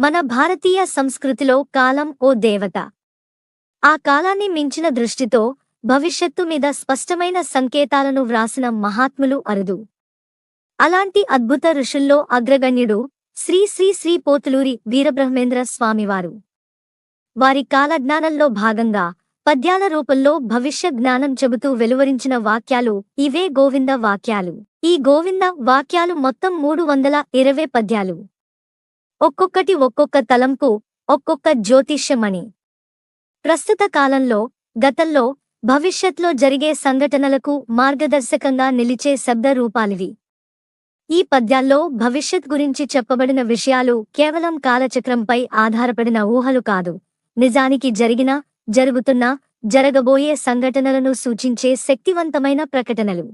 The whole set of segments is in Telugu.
మన భారతీయ సంస్కృతిలో కాలం ఓ దేవత. ఆ కాలాన్ని మించిన దృష్టితో భవిష్యత్తు మీద స్పష్టమైన సంకేతాలను వ్రాసిన మహాత్ములు అరుదు. అలాంటి అద్భుత ఋషుల్లో అగ్రగణ్యుడు శ్రీ శ్రీ శ్రీ పోతులూరి వీరబ్రహ్మేంద్ర స్వామివారు. వారి కాలజ్ఞానంలో భాగంగా పద్యాల రూపంలో భవిష్య జ్ఞానం చెబుతూ వెలువరించిన వాక్యాలు ఇవే గోవింద వాక్యాలు. ఈ గోవింద వాక్యాలు మొత్తం మూడు వందల ఇరవై పద్యాలు. ఒక్కొక్కటి ఒక్కొక్క తలంపు ఒక్కొక్క జ్యోతిష్యమణి ప్రస్తుత కాలంలో గతంలో భవిష్యత్లో జరిగే సంఘటనలకు మార్గదర్శకంగా నిలిచే శబ్ద రూపాలివి. ఈ పద్యాల్లో భవిష్యత్ గురించి చెప్పబడిన విషయాలు కేవలం కాలచక్రంపై ఆధారపడిన ఊహలు కాదు. నిజానికి జరిగిన జరుగుతున్న జరగబోయే సంఘటనలను సూచించే శక్తివంతమైన ప్రకటనలు.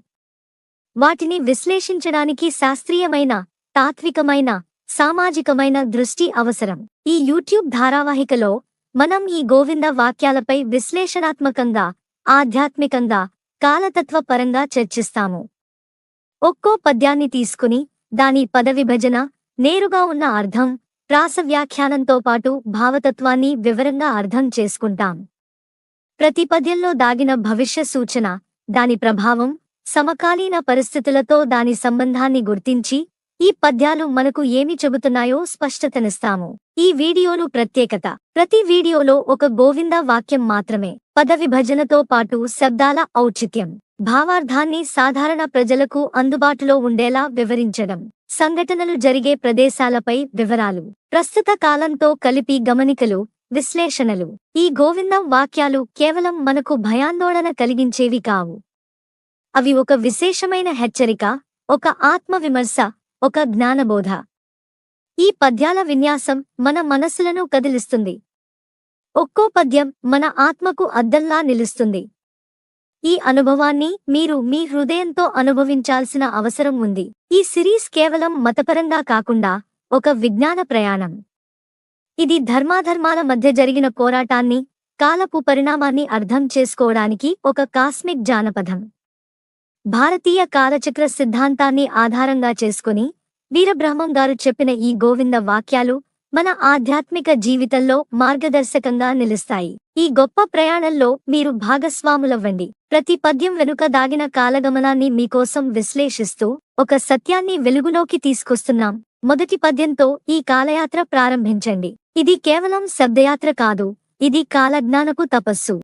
వాటిని విశ్లేషించడానికి శాస్త్రీయమైన తాత్వికమైన సామాజికమైన దృష్టి అవసరం. ఈ యూట్యూబ్ ధారావాహికలో మనం ఈ గోవింద వాక్యాలపై విశ్లేషణాత్మకంగా ఆధ్యాత్మికంగా కాలతత్వ పరంగా చర్చిస్తాము. ఒక్కో పద్యాన్ని తీసుకుని దాని పదవిభజన నేరుగా ఉన్న అర్థం ప్రాస వ్యాఖ్యానంతో పాటు భావతత్వాన్ని వివరంగా అర్థం చేసుకుంటాం. ప్రతి పద్యంలో దాగిన భవిష్య సూచన దాని ప్రభావం సమకాలీన పరిస్థితులతో దాని సంబంధాన్ని గుర్తించి ఈ పద్యాలు మనకు ఏమి చెబుతున్నాయో స్పష్టతనిస్తాము. ఈ వీడియోలు ప్రత్యేకత. ప్రతి వీడియోలో ఒక గోవింద వాక్యం మాత్రమే. పదవిభజనతో పాటు శబ్దాల ఔచిత్యం. భావార్థాన్ని సాధారణ ప్రజలకు అందుబాటులో ఉండేలా వివరించడం. సంఘటనలు జరిగే ప్రదేశాలపై వివరాలు. ప్రస్తుత కాలంతో కలిపి గమనికలు విశ్లేషణలు. ఈ గోవిందం వాక్యాలు కేవలం మనకు భయాందోళన కలిగించేవి కావు. అవి ఒక విశేషమైన హెచ్చరిక ఒక ఆత్మవిమర్శ ఒక జ్ఞానబోధ. ఈ పద్యాల విన్యాసం మన మనస్సులను కదిలిస్తుంది. ఒక్కో పద్యం మన ఆత్మకు అద్దంలా నిలుస్తుంది. ఈ అనుభవాన్ని మీరు మీ హృదయంతో అనుభవించాల్సిన అవసరం ఉంది. ఈ సిరీస్ కేవలం మతపరంగా కాకుండా ఒక విజ్ఞాన ప్రయాణం. ఇది ధర్మాధర్మాల మధ్య జరిగిన పోరాటాన్ని కాలపు పరిణామాన్ని అర్థం చేసుకోవడానికి ఒక కాస్మిక్ జానపదం. భారతీయ కాలచక్ర సిద్ధాంతాన్ని ఆధారంగా చేసుకుని వీరబ్రహ్మం గారు చెప్పిన ఈ గోవింద వాక్యాలు మన ఆధ్యాత్మిక జీవితంలో మార్గదర్శకంగా నిలుస్తాయి. ఈ గొప్ప ప్రయాణంలో మీరు భాగస్వాములవ్వండి. ప్రతి పద్యం వెనుక దాగిన కాలగమనాన్ని మీకోసం విశ్లేషిస్తూ ఒక సత్యాన్ని వెలుగులోకి తీసుకొస్తున్నాం. మొదటి పద్యంతో ఈ కాలయాత్ర ప్రారంభించండి. ఇది కేవలం శబ్దయాత్ర కాదు. ఇది కాలజ్ఞానపు తపస్సు.